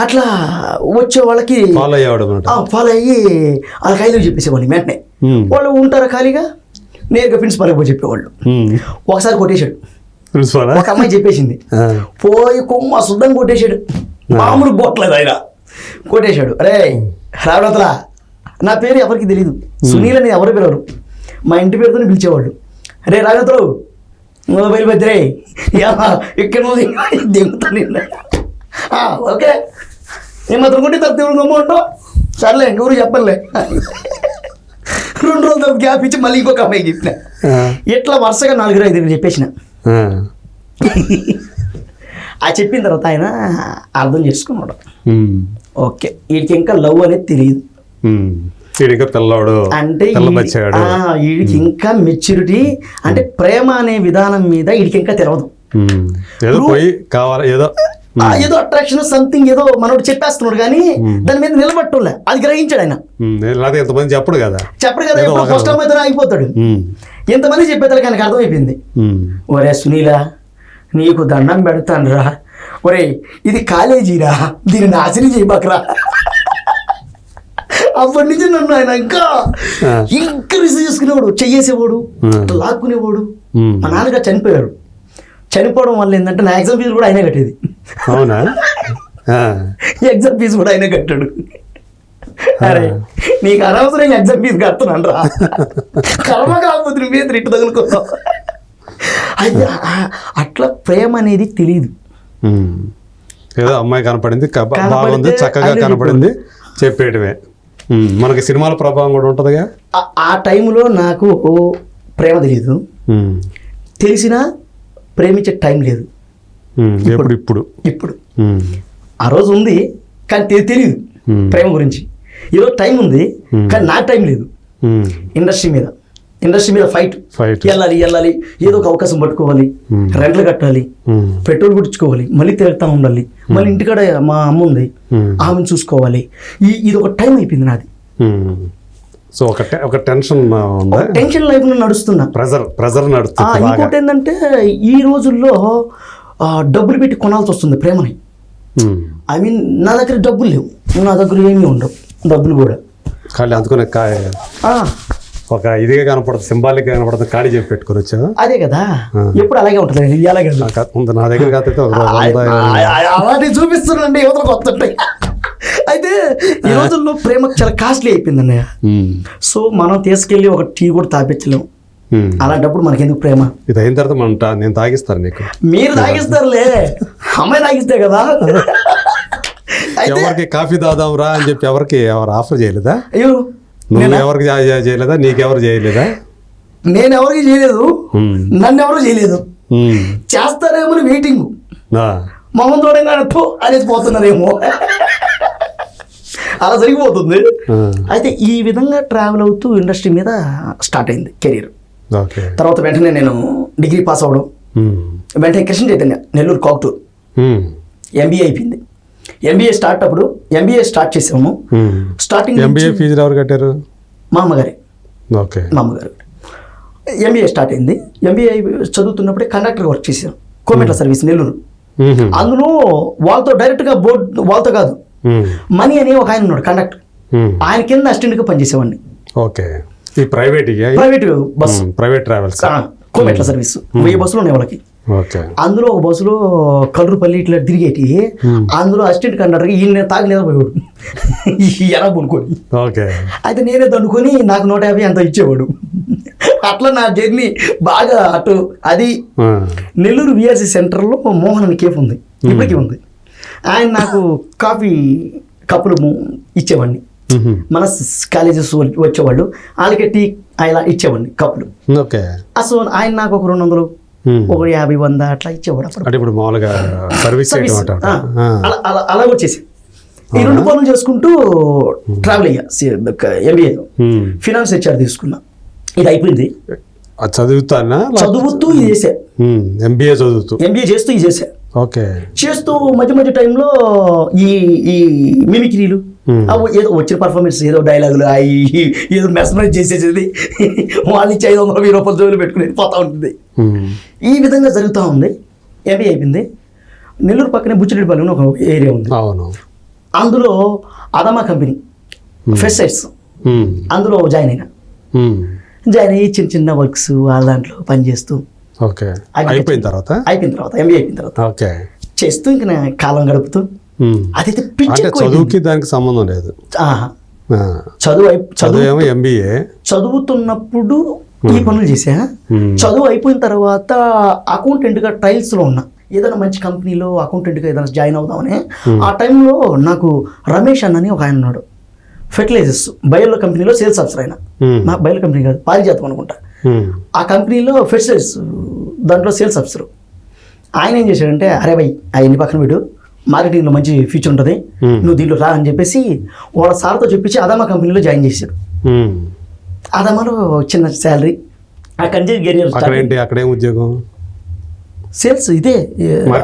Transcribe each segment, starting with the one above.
అట్లా వచ్చే వాళ్ళకి ఫాలో అయ్యేవాడు అనమాట ఫాలో అయ్యి వాళ్ళకి ఐదు చెప్పేసేవాళ్ళు వెంటనే. వాళ్ళు ఉంటారా ఖాళీగా? నేరుగా ప్రిన్సిపాల్కి పోయి చెప్పేవాళ్ళు. ఒకసారి కొట్టేశాడు. ప్రిన్సిపాల్ ఒక అమ్మాయి చెప్పేసింది. పోయి కొమ్మ శుద్ధం కొట్టేశాడు. మామూలు కొట్టలేదు ఆయన. కొట్టేశాడు. అరే రావడతలా నా పేరు ఎవరికి తెలియదు సునీల్ అని ఎవరు పిలవరు. మా ఇంటి పేరుతోనే పిలిచేవాళ్ళు. అరే రాగతరావు మొబైల్ బద్రే ఇక్కడ దిగుతాను ఓకే. నేను మాత్రం కొట్టి తర్వాత దేవుడు ఉంటావు? సర్లే ఇంకెవరు చెప్పలే రెండు రోజుల తర్వాత గ్యాప్ ఇచ్చి మళ్ళీ ఇంకొక అమ్మాయి చెప్పిన. ఇట్లా వరుసగా నాలుగు ఐదు చెప్పేసిన. ఆ. చెప్పిన తర్వాత ఆయన అర్థం చేసుకున్నాడు. ఓకే. వీడికి ఇంకా లవ్ అనేది తెలియదు. పిల్లవాడు అంటే వీడికి ఇంకా మెచ్యూరిటీ అంటే ప్రేమ అనే విధానం మీద వీడికి ఇంకా తెలియదు ఉమ్. ఏదో పోయి కావాలి ఏదో ఆ, ఏదో అట్రాక్షన్ సంథింగ్ ఏదో మనోడు చెప్పేస్తున్నాడు కానీ దాని మీద నిలబట్టులే అది గ్రహించాడు ఆయన. ఎంతమంది చెప్పడు కదా? చెప్పడు కదా ఎప్పుడు ఫస్ట్ టైం అయితే ఆగిపోతాడు ఎంతమంది చెప్పేదానికి ఆయనకు అర్థమైపోయింది. ఒరే సునీల నీకు దండం పెడతానురా. ఒరే ఇది కాలేజీరా దీన్ని నాశనం చేయబాకరా. అప్పటి నుంచి నన్ను ఆయన ఇంకా ఆ. ఇంకా రిసీవ్ చేసుకునేవాడు చెయ్యేసేవాడు. లాక్కునేవాడు. మా నాన్నగారు చనిపోయాడు చనిపోవడం వల్ల ఏంటంటే నా ఎగ్జామ్ ఫీజు కూడా ఆయనే కట్టేది. అవునా? ఎగ్జామ్ ఫీజు కూడా ఆయనే కట్టాడు. అరే నీకు అనవసరం ఎగ్జామ్ ఫీజు కడుతున్నాను రా. కర్మ కాకపోతే నువ్వే ఇట్టు తగులుకున్నావు. అది ఆ- అట్లా ప్రేమ అనేది తెలియదు. ఏదో అమ్మాయి కనపడింది బాగుంది చక్కగా కనపడింది చెప్పేయటమే ఉమ్, మనకి సినిమాల ప్రభావం కూడా ఉంటుందిగా? ఆ- టైంలో నాకు ప్రేమ తెలియదు తెలిసినా ప్రేమించే టైం లేదు. ఇప్పుడు. ఇప్పుడు. ఉమ్, ఆ రోజు ఉంది కానీ తెలియదు. ప్రేమ గురించి. ఈరోజు టైం ఉంది. కానీ నాకు టైం లేదు. ఇండస్ట్రీ మీద. ఇండస్ట్రీ మీద ఫైట్. వెళ్ళాలి వెళ్ళాలి. ఏదో ఒక అవకాశం పట్టుకోవాలి. రెంట్లు కట్టాలి. పెట్రోల్ కుట్టించుకోవాలి మళ్ళీ తిరుగుతూ ఉండాలి. మళ్ళీ ఇంటికాడ మా అమ్మ ఉంది. ఆమెను చూసుకోవాలి. ఈ ఇది ఒక టైం అయిపోయింది నాది. సో ఒక ఒక టెన్షన్ ఉందా. టెన్షన్ లైఫ్ నడుస్తున్నా. ప్రెజర్ ప్రెజర్ నడుస్తుంది ఇంకోటి ఏంటంటే ఈ రోజుల్లో డబ్బులు పెట్టి కొనాల్సి వస్తుంది ప్రేమని. ఐ మీన్ నా దగ్గర డబ్బులు లేవు. నా దగ్గర ఏమీ ఉండవు డబ్బులు కూడా. ఖాళీ అందుకునే ఒక ఇదిగా కనపడుతుంది సింబాలిక్ కనపడుతుంది ఖాళీ చెప్పి పెట్టుకుని వచ్చా అదే కదా. ఎప్పుడు అలాగే ఉంటుంది? అలాగే నా క- ఉంది నా దగ్గర కాకపోతే అలాంటివి చూపిస్తున్నాండి యువతలకు వస్తుంటాయి. అయితే ఈ రోజుల్లో ప్రేమ చాలా కాస్ట్లీ అయిపోయింది అన్నయ్య. సో మనం తీసుకెళ్ళి ఒక టీ కూడా తాపించలేము. అలాంటప్పుడు మనకెందుకు ప్రేమ? ఇది అయిన తర్వాత మనం నేను తాగిస్తాను నీకు. మీరు తాగిస్తారులే. అమ్మాయి తాగిస్తే కదా. ఎవరికి కాఫీ తాదాం రా అని చెప్పి ఎవరికి ఎవరు ఆఫర్ చేయలేదా? అయ్యో నువ్వు ఎవరికి చేయలేదా? నీకెవరు చేయలేదా? నేను ఎవరికి చేయలేదు. నన్ను ఎవరు చేయలేదు. చేస్తారేమో వెయిటింగ్. మొహం చూడంగానే "థు" అనేసి పోతున్నారేమో. అలా జరిగిపోతుంది. అయితే ఈ విధంగా ట్రావెల్ అవుతూ ఇండస్ట్రీ మీద స్టార్ట్ అయింది కెరీర్ తర్వాత వెంటనే నేను డిగ్రీ పాస్ అవ్వడం ఉమ్. వెంటనే కృష్ణ చైతన్య నెల్లూరు కాక్టూర్. ఎంబీఏ అయిపోయింది. ఎంబీఏ స్టార్ట్ అప్పుడు ఎంబీఏ స్టార్ట్ చేసాము. స్టార్టింగ్ ఎంబీఏ ఫీజులు ఎవరు కట్టారు? మా అమ్మగారే. ఓకే. మా అమ్మగారు. ఎంబీఏ స్టార్ట్ అయింది. ఎంబీఏ చదువుతున్నప్పుడే కండక్టర్ వర్క్ చేసాం కోమెట్ల సర్వీస్ నెల్లూరు. అందులో వాళ్ళతో డైరెక్ట్గా బోర్డు వాళ్ళతో కాదు. మనీ అని ఒక ఆయన ఉన్నాడు కండక్టర్ ఉమ్. ఆయన కింద అసిస్టెంట్గా పనిచేసేవాడిని. ఓకే. ఈ private? Private bus private travels కోమెట్ల service వెయ్యి బస్సులు ఉన్నాయి వాళ్ళకి. అందులో ఒక బస్సులో కలరుపల్లి ఇట్లా తిరిగేటి అందులో అసిస్టెంట్ కండక్టర్కి ఈయన తాగి నిద్రపోయాడు ఎలా ఓకే. అయితే నేనే దండుకొని నాకు నూట యాభై అంత ఇచ్చేవాడు. అట్లా నా జర్నీ బాగా అటు అది. నెల్లూరు విఆర్సీ సెంటర్లో మోహన్ అని కేఫ్ ఉంది. ఇప్పటికీ ఉంది. ఆయన నాకు కాఫీ కప్పులు ఇచ్చేవాడిని. మన కాలేజెస్ వచ్చేవాళ్ళు. వాళ్ళకి టీ ఇలా ఇచ్చేవాడిని కప్పులు. ఓకే. అసలు ఆయన నాకు ఒక రెండు వందలు. ఒక యాభై వంద అట్లా ఇచ్చేవాడు అప్పుడు. ఇప్పుడు మామూలుగా సర్వీస్. అలా అలా అలా వచ్చేసి. ఈ రెండు పనులు చేసుకుంటూ ట్రావెల్ అయ్యా. ఎంబీఏ. ఫినాన్స్ హెచ్ఆర్ తీసుకున్నా. ఇది అయిపోయింది. చదువుతానా? చదువుతూ ఇది చేసా. ఎంబీఏ చదువుతూ. ఎంబీఏ చేస్తూ ఇది చేసా. ఓకే. చేస్తూ మధ్య మధ్య టైంలో ఈ ఈ మిమిక్రీలు Hmm. అవి ఏదో వచ్చిన పర్ఫార్మెన్స్ ఏదో డైలాగులు అవి ఏదో మెస్మరైజ్ చేసేసేది. వాళ్ళు ఇచ్చి ఐదు వందల వెయ్యి రూపాయలు జోలు పెట్టుకునేది పోతా ఉంటుంది. ఉమ్. ఈ విధంగా జరుగుతూ ఉంది. ఎంబీఏ అయిపోయింది. నెల్లూరు పక్కనే బుచ్చిరెడ్డిపల్లి అని ఒక ఏరియా ఉంది. అందులో అదమా కంపెనీ ఉమ్, అందులో జాయిన్ అయినా. జాయిన్ అయ్యి చిన్న చిన్న వర్క్స్ వాళ్ళ దాంట్లో పనిచేస్తూ ఓకే. అయిపోయిన తర్వాత? అయిపోయిన తర్వాత ఎంబీఏ అయిపోయిన తర్వాత. ఓకే. చేస్తూ ఇంకా కాలం గడుపుతూ. అదైతే పిచ్చి చదువుకి దానికి సంబంధం లేదు. చదువు చదువు ఏమో ఎంబీఏ చదువుతున్నప్పుడు ఈ పనులు చేసా. చదువు అయిపోయిన తర్వాత అకౌంటెంట్గా ట్రయల్స్లో ఉన్నా. ఏదైనా మంచి కంపెనీలో అకౌంటెంట్గా ఏదైనా జాయిన్ అవుదామని ఆ టైంలో నాకు రమేష్ అన్నని ఒక ఆయన ఉన్నాడు. ఫెర్టిలైజర్స్ బయో కంపెనీలో సేల్స్ ఆఫీసర్ ఆయన. నా బయో కంపెనీ కాదు పారిజాతం అనుకుంటా. ఆ కంపెనీలో ఫెర్టిలైజర్స్ దాంట్లో సేల్స్ ఆఫీసర్. ఆయన ఏం చేశాడంటే అరే భయ్ అవన్నీ పక్కన పెట్టు మార్కెటింగ్లో మంచి ఫ్యూచర్ ఉంటుంది. నువ్వు దీంట్లో రా అని చెప్పేసి వాళ్ళ సార్తో చెప్పించి అదామా కంపెనీలో జాయిన్ చేశాడు. అదామాలో చిన్న శాలరీ అక్కడి నుంచి కెరియర్ అక్కడ ఉద్యోగం? సేల్స్ ఇదే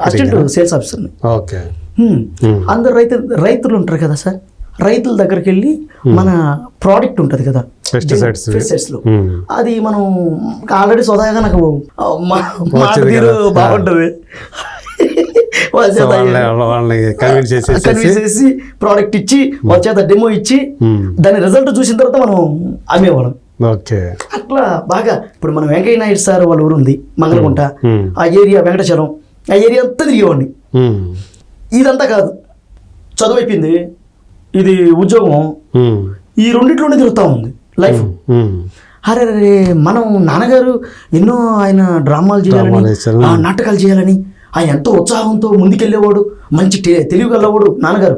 అసిస్టెంట్? సేల్స్ ఆఫీసర్ని. ఓకే. అందరు రైతు రైతులు ఉంటారు కదా సార్ రైతుల దగ్గరికి వెళ్ళి మన ప్రోడక్ట్ ఉంటుంది కదా పెస్టిసైడ్స్లో. Hmm. అది మనం ఆల్రెడీ సొదాగా నాకు ఆ, మా- మాట వచ్చింది తీరు కదా. బాగుంటుంది వాళ్ళని కన్విన్స్ చేసేసి కన్విన్స్ చేసి ప్రోడక్ట్ ఇచ్చి వాళ్ళ చేత డెమో ఇచ్చి. దాని రిజల్ట్ చూసిన తర్వాత మనం అమ్మేవాళ్ళం. ఓకే. అట్లా బాగా ఇప్పుడు మన వెంకయ్య నాయుడు సార్ వాళ్ళ ఊరు ఉంది మంగళగుంట. ఆ ఏరియా వెంకటచలం ఆ ఏరియా అంతా తిరిగేవాడిని. ఇదంతా కాదు. చదువు అయిపోయింది. ఇది ఉద్యోగం. ఈ రెండిట్లోనే తిరుగుతూ ఉంది. లైఫ్. అరే అరే మనం నాన్నగారు ఎన్నో ఆయన డ్రామాలు చేయాలని నాటకాలు చేయాలని ఆయన ఎంతో ఉత్సాహంతో ముందుకెళ్ళేవాడు మంచి తెలివి గలవాడు నాన్నగారు.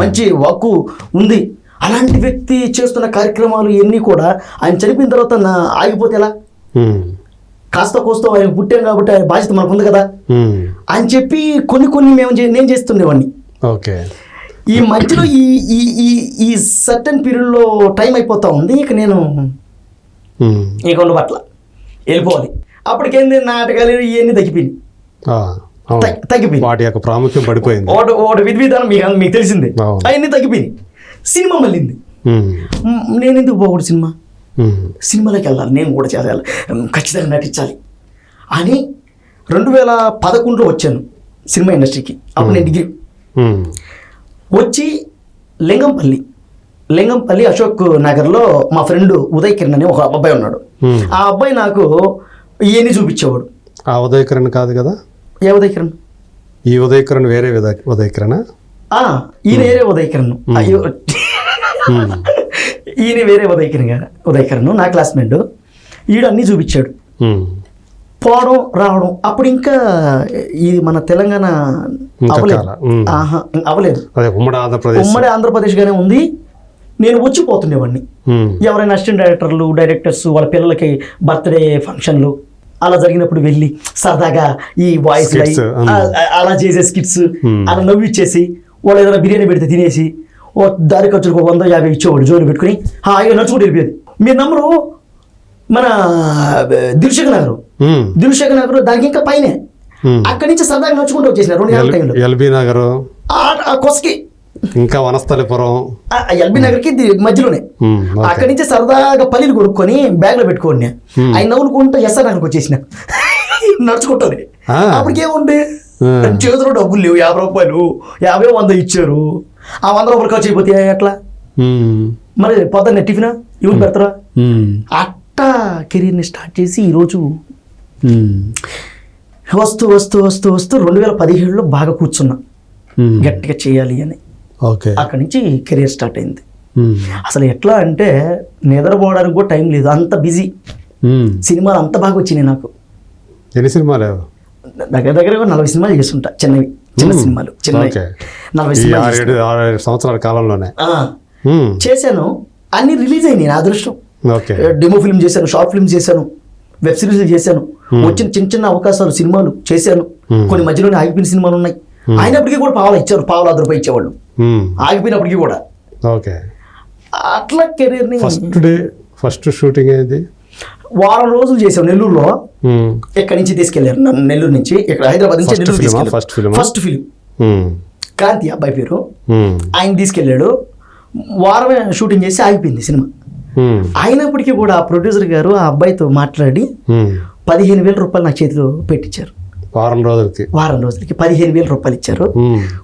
మంచి వాక్కు ఉంది. అలాంటి వ్యక్తి చేస్తున్న కార్యక్రమాలు ఇవన్నీ కూడా ఆయన చనిపోయిన తర్వాత నా ఆగిపోతే ఎలా? కాస్త కోస్తో ఆయన పుట్టాం కాబట్టి ఆయన బాధ్యత మనకు ఉంది కదా అని చెప్పి కొన్ని కొన్ని మేము నేను చేస్తుండేవాడిని ఓకే. ఈ మధ్యలో ఈ ఈ ఈ ఈ సర్టన్ పీరియడ్లో టైం అయిపోతా ఉంది ఇక నేను ఇక ఉండు పట్ల వెళ్ళిపోవాలి. అప్పటికేంది నాటకాలు ఇవన్నీ తగ్గిపోయింది తగ్గిపోయింది వాటి యొక్క ప్రాముఖ్యం పడిపోయింది. ఓట ఓట విధి విధానం మీకు మీకు తెలిసిందే. అవును. అవన్నీ తగ్గిపోయింది సినిమా మళ్ళీంది ఉమ్, మ్, నేను ఎందుకు పోకూడదు సినిమా? సినిమాలోకి వెళ్ళాలి. నేను కూడా చేయాలి. ఖచ్చితంగా నటించాలి. అని రెండు వేల పదకొండులో వచ్చాను సినిమా ఇండస్ట్రీకి. అప్పుడు నేను డిగ్రీ. వచ్చి లింగంపల్లి. లింగంపల్లి అశోక్ నగర్లో మా ఫ్రెండ్ ఉదయ్ కిరణ్ అని ఒక అబ్బాయి ఉన్నాడు. ఆ అబ్బాయి నాకు ఇవన్నీ చూపించేవాడు. ఆ ఉదయకరణ్ కాదు కదా? ఏ ఉదయ్ కిరణ్ ఈ ఉదయకరణ్ వేరే ఉదయ ఉదయకరణ? ఆ, ఈయన వేరే ఉదయ్ కిరణ్ అయ్యో. ఈయన వేరే ఉదయ్ కిరణ్ ఉదయ్ కిరణ్ నా క్లాస్మేట్. ఈడు అన్నీ చూపించాడు. పోవడం రావడం అప్పుడు ఇంకా ఇది మన తెలంగాణ ఉమ్. ఆహా అదే ఉమ్మడి ఆంధ్రప్రదేశ్. ఉమ్మడి ఆంధ్రప్రదేశ్గానే ఉంది. నేను వచ్చిపోతుండేవాడిని ఎవరైనా అసిస్టెంట్ డైరెక్టర్లు డైరెక్టర్స్ వాళ్ళ పిల్లలకి బర్త్డే ఫంక్షన్లు అలా జరిగినప్పుడు వెళ్ళి సరదాగా ఈ వాయిస్. అలా చేసే స్కిట్స్. అలా నవ్విచ్చేసి వాళ్ళు ఏదైనా బిర్యానీ పెడితే తినేసి ఓ దారి ఖర్చులకు ఒక వంద యాభై ఇచ్చేవాడు జోలు పెట్టుకుని హాయిగా నడుచుకుంటూ వెళ్ళిపోయేది. మీరు నమ్మరు మన దిల్షక్ నగర్ ఉమ్, దిల్షక్ నగర్ దానికి ఇంకా పైనే. అక్కడి నుంచి సరదాగా నడుచుకుంటూ వచ్చేసిన రెండు గంటల టైంలో ఎల్- ఎల్బీ నగర్. కొసకి. ఇంకా వనస్థలిపురం. ఆ ఎల్బీ నగర్కి ది- మధ్యలోనే. అక్కడి నుంచి సరదాగా పల్లీలు కొనుక్కొని బ్యాగ్లో పెట్టుకోండి. ఆయన నవ్వులుకుంటూ ఎస్ఆర్ నగర్కి వచ్చేసిన. నడుచుకుంటుంది. అప్పటికేముంది. చేతిలో డబ్బులు లేవు యాభై రూపాయలు యాభై వంద ఇచ్చారు. ఆ వంద రూపాయలు ఖర్చు అయిపోతే ఎట్లా? మరి పొద్దున్న టిఫిన్? ఎవరు పెడతారా? అట్టా కెరీర్ని స్టార్ట్ చేసి ఈరోజు ఉమ్, వస్తూ వస్తూ వస్తూ వస్తూ రెండు వేల పదిహేడులో బాగా కూర్చున్నా. గట్టిగా చేయాలి అని. ఓకే. అక్కడి నుంచి కెరీర్ స్టార్ట్ అయింది. అసలు ఎట్లా అంటే నిద్రపోవడానికి కూడా టైం లేదు. అంత బిజీ. సినిమాలు అంత బాగా వచ్చినాయి నాకు. ఎన్ని సినిమాలు? దగ్గర దగ్గర నలభై సినిమాలు చేస్తుంటా. చిన్నవి. చిన్న. సినిమాలు. చిన్నవి. నలభై సినిమాలు సంవత్సరాల కాలంలోనే. చేశాను. అన్ని రిలీజ్ అయినాయి నా అదృష్టం. ఓకే. డెమో ఫిల్మ్ చేశాను షార్ట్ ఫిల్మ్ చేశాను వెబ్ సిరీస్ చేశాను. వచ్చిన చిన్న చిన్న అవకాశాలు సినిమాలు చేశాను. మ్మ్. కొన్ని మధ్యలోనే ఆగిపోయిన సినిమాలు ఉన్నాయి. అయినప్పటికీ కూడా పావులు ఇచ్చారు. పావులు రూపాయి ఇచ్చేవాళ్ళు. ఆగిపోయినప్పటికీ కూడా. ఓకే. అట్లా కెరీర్ని ఫస్ట్ డే ఫస్ట్ షూటింగ్ ఏది? వారం రోజులు చేశాను నెల్లూరులో. ఉమ్, ఇక్కడి నుంచి తీసుకెళ్ళారు? నన్ను నెల్లూరు నుంచి ఇక్కడ హైదరాబాద్ నుంచి నెల్లూరు? తీసుకెళ్ళారు? ఫస్ట్ ఫిలిం క్రాంతి అబ్బాయి పేరు. ఆయన తీసుకెళ్ళాడు వారమే షూటింగ్ చేసి ఆగిపోయింది సినిమా. అయినప్పటికీ కూడా ఆ ప్రొడ్యూసర్ గారు ఆ అబ్బాయితో మాట్లాడి పదిహేను వేల రూపాయలు నా చేతిలో పెట్టించారు. వారం రోజులకి. వారం రోజులకి పదిహేను వేల రూపాయలు ఇచ్చారు.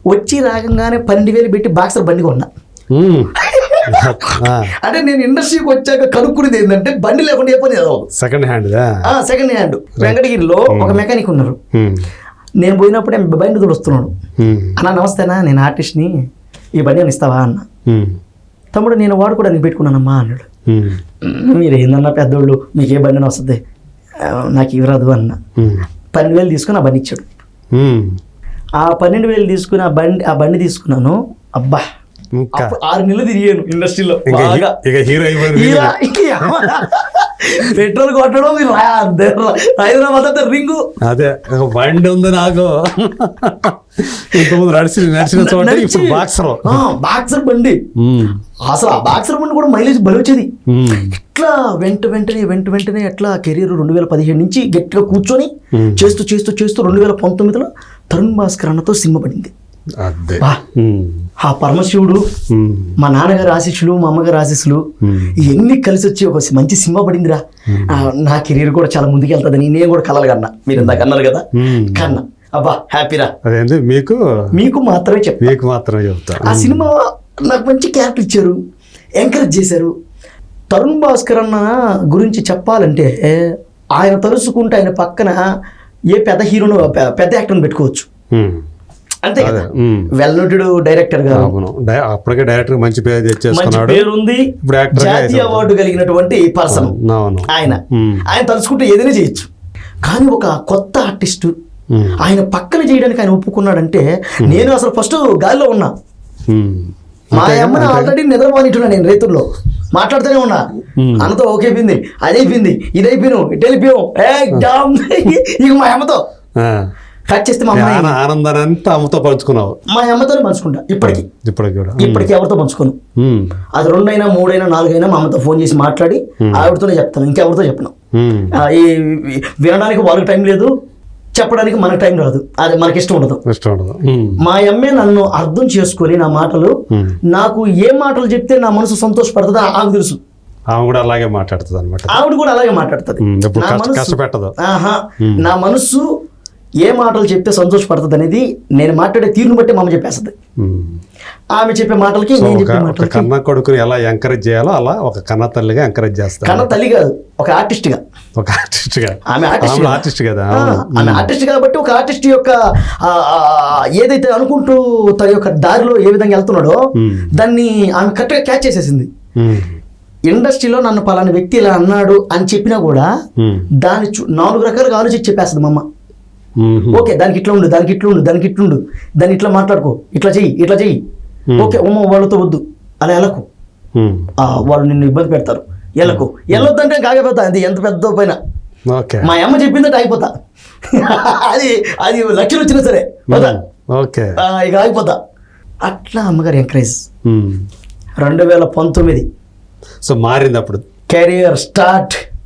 వచ్చి రాగంగానే పన్నెండు వేలు పెట్టి బాక్సర్ బండి కొన్నా. అంటే నేను ఇండస్ట్రీకి వచ్చాక కనుక్కునేది ఏంటంటే బండి లేకుండా ఏ పని సెకండ్ హ్యాండ్దా సెకండ్ హ్యాండ్ వెంకటగిరిలో ఒక మెకానిక్ ఉన్నారు. నేను పోయినప్పుడే బండి వస్తున్నాడు. అన్న నమస్తేనా నేను ఆర్టిస్ట్ని ఈ బండి అని ఇస్తావా అన్న. తమ్ముడు నేను వాడుకోవడానికి పెట్టుకున్నానమ్మా అన్నాడు. ఉమ్. "మ్మ్, మీరు ఏందన్నా పెద్దోళ్ళు మీకు ఏ బండి వస్తుంది. "ఆ, నాకు ఇవ్వరాదు అన్న. పన్నెండు వేలు తీసుకుని ఆ బండి ఇచ్చాడు. ఆ పన్నెండు వేలు తీసుకుని ఆ బండి ఆ బండి తీసుకున్నాను అబ్బా ఆరు నెలలు తిరిగాను ఇండస్ట్రీలో. బాగా. హీరో. పెట్రోల్ కొట్టడం హైదరాబాద్ అంతా రింగు. అదే బండి ఉంది నాకు. ఇంతకుముందు నడిచి నడిచిన చోట ఇప్పుడు బాక్సర్ బాక్సర్ బండి. అసలు ఆ బాక్సర్ బండి కూడా మైలేజ్ బలి వచ్చేది. ఇట్లా వెంట వెంటనే వెంట వెంటనే ఎట్లా కెరీర్ రెండు వేల పదిహేడు నుంచి గట్టిగా కూర్చొని. చేస్తూ చేస్తూ చేస్తూ రెండు వేల పంతొమ్మిదిలో తరుణ్ భాస్కర్ అన్నతో సినిమా పడింది. ఆ పరమశివుడు. మా నాన్నగారి ఆశీస్సులు మా అమ్మగారి ఆశీస్సులు. ఇవన్నీ కలిసి వచ్చి ఒక మంచి సినిమా పడిందిరా. నా కెరీర్ కూడా చాలా ముందుకు వెళ్తుందని నేను కూడా కలలు కన్నా. మీరు ఇందాక అన్నారు కదా. కన్నా. అబ్బా హ్యాపీరా. అదేంటి మీకు? మీకు మాత్రమే చెప్తా. మీకు మాత్రమే చెప్తా. ఆ సినిమా నాకు మంచి క్యారెక్టర్ ఇచ్చారు ఎంకరేజ్ చేశారు. తరుణ్ భాస్కర్ అన్న గురించి చెప్పాలంటే ఆయన తలుసుకుంటే ఆయన పక్కన ఏ పెద్ద హీరోను పెద్ద యాక్టర్ని పెట్టుకోవచ్చు. అంతే కదా. వెల్ నోటెడ్ డైరెక్టర్ డై- అప్పటికే డైరెక్టర్ మంచి పేరు తెచ్చేసుకున్నాడు పేరు ఉంది గా జాతీయ. అవార్డు కలిగినటువంటి పర్సన్ ఆయన. ఆయన తలుచుకుంటే ఏదైనా చేయొచ్చు కానీ ఒక కొత్త ఆర్టిస్టు. ఆయన పక్కన చేయడానికి ఆయన ఒప్పుకున్నాడంటే నేను అసలు ఫస్ట్ గాలిలో ఉన్నా. మా? అమ్మని? ఆల్రెడీ నిద్రపోనిట్టున్నా నేను రైతుల్లో మాట్లాడుతూనే ఉన్నా. అన్నతో ఓకే అయిపోయింది అది అయిపోయింది ఇది అయిపోయాను ఇటు వెళ్ళిపోయాం ఇక మా అమ్మతో. కట్ చేస్తే మా అమ్మాయి ఆన- ఆనందాన్ని అంతా అమ్మతో పంచుకున్నావు. మా అమ్మతోనే పంచుకుంటా ఇప్పటికి. ఇప్పటికి కూడా. ఇప్పటికి ఎవరితో పంచుకోను. అది రెండైనా మూడైనా నాలుగైనా మా అమ్మతో ఫోన్ చేసి మాట్లాడి ఆవిడతోనే చెప్తాను ఇంకెవరితో చెప్పను. ఈ వినడానికి వాళ్ళకి టైం లేదు చెప్పడానికి మనకు టైం రాదు అది మనకి ఇష్టం ఉండదు. ఇష్టం ఉండదు. మా అమ్మే నన్ను అర్థం చేసుకొని నా మాటలు. నాకు ఏ మాటలు చెప్తే నా మనసు సంతోషపడుతుందో ఆమెకు తెలుసు. ఆమె కూడా అలాగే మాట్లాడుతుంది అనమాట ఆవిడ కూడా అలాగే మాట్లాడుతుంది. నా మనసు- నా మనసు ఏ మాటలు చెప్తే సంతోషపడుతుంది అనేది నేను మాట్లాడే తీరును బట్టి మా అమ్మ చెప్పేస్తుంది ఆమె చెప్పే మాటలకి నేను చెప్పే కన్న కొడుకుని ఎలా ఎంకరేజ్ చేయాలో అలా ఒక కన్న తల్లిగా ఎంకరేజ్ చేస్తాను కన్న తల్లి కాదు ఒక ఆర్టిస్ట్గా ఒక ఆర్టిస్ట్గా ఆమె ఆర్టిస్ట్ కదా. ఆర్టిస్ట్. ఆమె ఆర్టిస్ట్ కాబట్టి ఒక ఆర్టిస్ట్ యొక్క ఏదైతే అనుకుంటూ తన యొక్క దారిలో ఏ విధంగా వెళ్తున్నాడో. దాన్ని ఆమె కరెక్ట్గా క్యాచ్ చేసేసింది. ఇండస్ట్రీలో నన్ను పలానా వ్యక్తి ఇలా అన్నాడు అని చెప్పినా కూడా. దాని నాలుగు రకాలుగా ఆలోచించి చెప్పేస్తుంది మా అమ్మ ఉమ్. ఓకే దానికి ఇట్లా ఉండు దానికి ఇట్లా ఉండు దానికి ఇట్లా ఉండు. దాన్ని ఇట్లా మాట్లాడుకో ఇట్లా చెయ్యి ఇట్లా చెయ్యి. ఓకే ఉమ్మ వాళ్ళతో వద్దు. అలా ఎలకు? వాళ్ళు నిన్ను ఇబ్బంది పెడతారు. ఎలకు? వెళ్ళొద్దంటే కాకపోతా అది ఎంత పెద్ద పైన ఓకే. మా అమ్మ చెప్పిందంటే ఆగిపోతా అది అది లక్షలు వచ్చినా సరే ఓకే. ఇక ఆగిపోతా. అట్లా అమ్మగారు ఎంకరేజ్. రెండు వేల పంతొమ్మిది. సో మారింది అప్పుడు. Career start